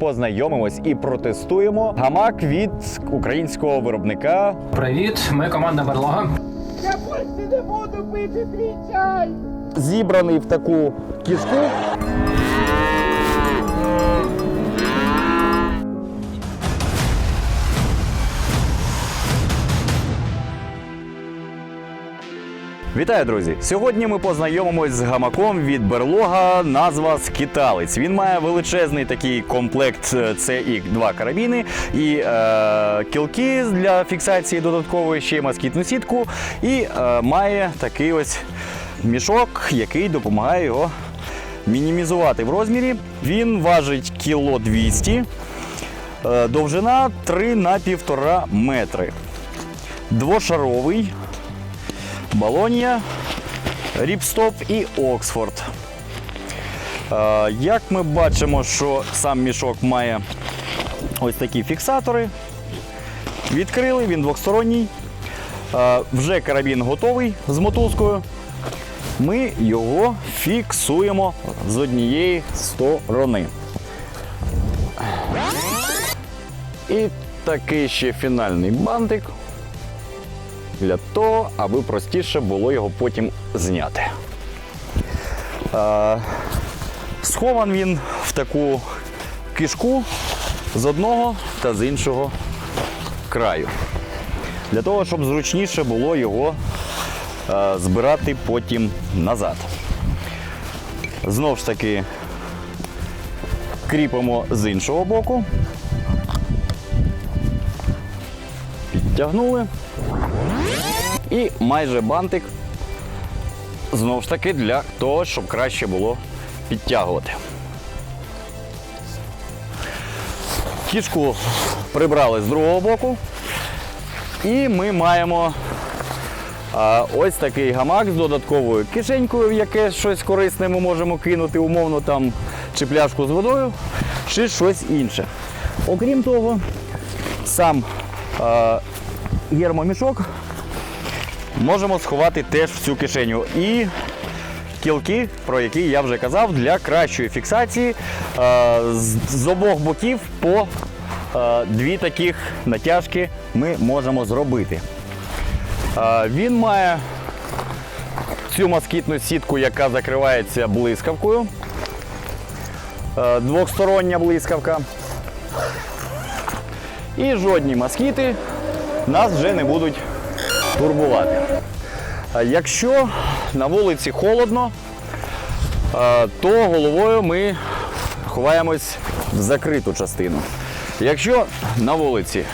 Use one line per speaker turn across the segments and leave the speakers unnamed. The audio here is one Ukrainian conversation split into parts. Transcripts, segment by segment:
Познайомимось і протестуємо гамак від українського виробника.
Привіт, ми команда Берлога.
Я більше не буду пити твій чай.
Зібраний в таку кішку. Вітаю, друзі! Сьогодні ми познайомимось з гамаком від берлога. Назва скіталець. Він має величезний такий комплект. е, Це і два карабіни, і е, кілки для фіксації додаткової ще й москітну сітку. І е, має такий ось мішок, який допомагає його мінімізувати в розмірі. Він важить кіло 200, е, довжина 3 на 1,5 метри. Двошаровий. Болонія, Ріпстоп і Оксфорд. Е, Як ми бачимо, що сам мішок має ось такі фіксатори. Відкрили, він двосторонній. Е, Вже карабін готовий з мотузкою. Ми його фіксуємо з однієї сторони. І такий ще фінальний бантик для того, аби простіше було його потім зняти. Е, схован він в таку кишку з одного та з іншого краю. Для того, щоб зручніше було його е, збирати потім назад. Знову ж таки, кріпимо з іншого боку. Підтягнули. І майже бантик знову ж таки для того, щоб краще було підтягувати. Кішку прибрали з другого боку. І ми маємо а, ось такий гамак з додатковою кишенькою, в яке щось корисне ми можемо кинути, умовно там чи пляшку з водою, чи щось інше. Окрім того, сам а, гермомішок можемо сховати теж в цю кишеню. І кілки, про які я вже казав, для кращої фіксації е, з, обох боків по е, дві таких натяжки ми можемо зробити. Е, він має цю москітну сітку, яка закривається блискавкою. Двохстороння блискавка. І жодні москіти нас вже не будуть турбувати. Якщо на вулиці холодно, то головою ми ховаємось в закриту частину. Якщо на вулиці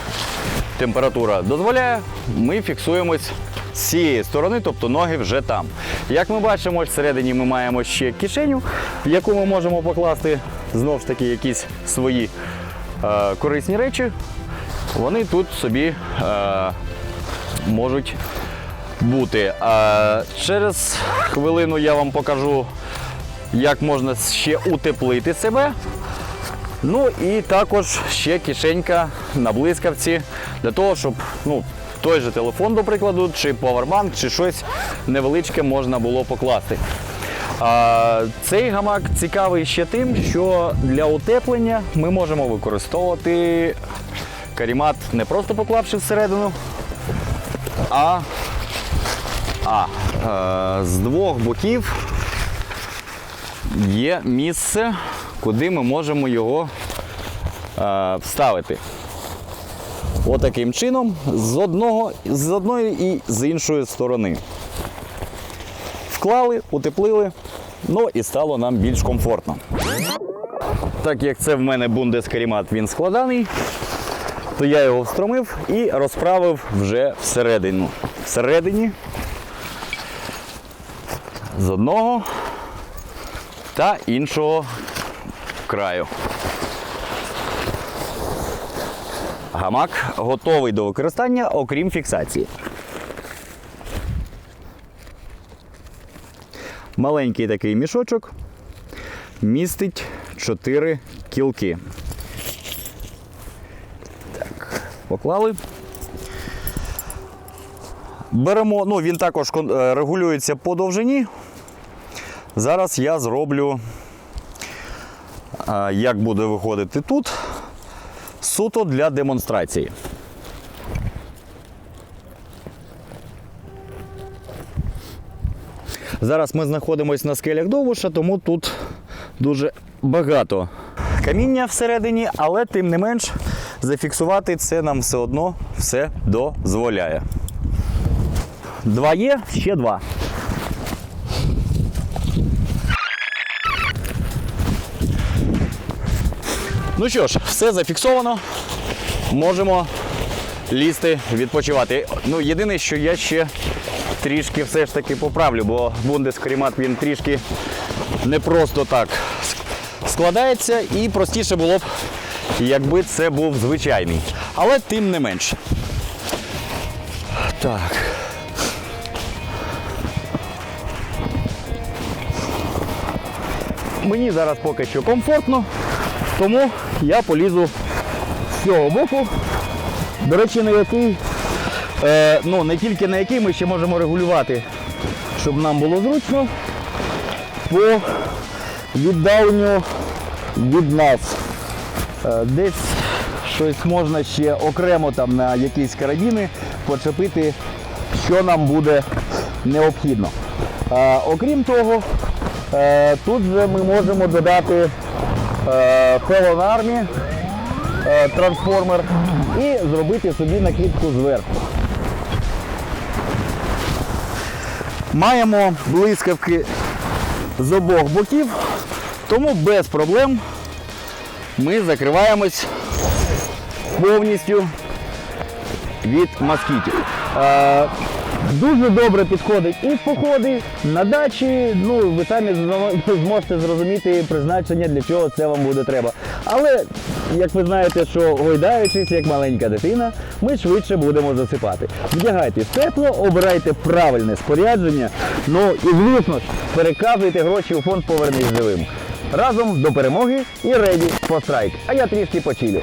температура дозволяє, ми фіксуємось з цієї сторони, тобто ноги вже там. Як ми бачимо, всередині ми маємо ще кишеню, в яку ми можемо покласти знову ж таки якісь свої е, корисні речі. Вони тут собі е, можуть бути. А через хвилину я вам покажу, як можна ще утеплити себе. Ну і також ще кишенька на блискавці для того, щоб ну, той же телефон, до прикладу, чи повербанк, чи щось невеличке можна було покласти. А, цей гамак цікавий ще тим, що для утеплення ми можемо використовувати карімат не просто поклавши всередину, а, а е, з двох боків є місце, куди ми можемо його е, вставити. Отаким чином, з, одного, з одної і з іншої сторони. Вклали, утеплили, ну і стало нам більш комфортно. Так як це в мене бундескарімат, він складаний, то я його встромив і розправив вже всередину. Всередині з одного та іншого краю. Гамак готовий до використання, окрім фіксації. Маленький такий мішочок містить 4 кілки. Так, поклали. Беремо, ну він також е, регулюється по довжині. Зараз я зроблю як буде виходити тут, суто для демонстрації. Зараз ми знаходимося на скелях Довбуша, тому тут дуже багато каміння всередині, але тим не менш зафіксувати це нам все одно все дозволяє. Два є, ще два. Ну що ж, все зафіксовано. Можемо лізти, відпочивати. Ну, єдине, що я ще трішки все ж таки поправлю, бо бундескарімат він трішки не просто так складається і простіше було б, якби це був звичайний. Але тим не менше. Так. Мені зараз поки що комфортно, тому я полізу з цього боку. До речі, на який, е, ну не тільки на який ми ще можемо регулювати, щоб нам було зручно, по віддаленню від нас. Е, десь щось можна ще окремо там на якісь карабіни почепити, що нам буде необхідно. Е, окрім того, е, тут же ми можемо додати Felon Army, трансформер і зробити собі накидку зверху. Маємо блискавки з обох боків, тому без проблем ми закриваємось повністю від москітів. Е, Дуже добре підходить і в походи, на дачі. Ну, ви самі зможете зрозуміти призначення, для чого це вам буде треба. Але, як ви знаєте, що гойдаючись як маленька дитина, ми швидше будемо засипати. Вдягайтесь тепло, обирайте правильне спорядження. Ну і звісно ж, переказуйте гроші у фонд Повернись живим. Разом до перемоги і реді по страйк. А я трішки почилю.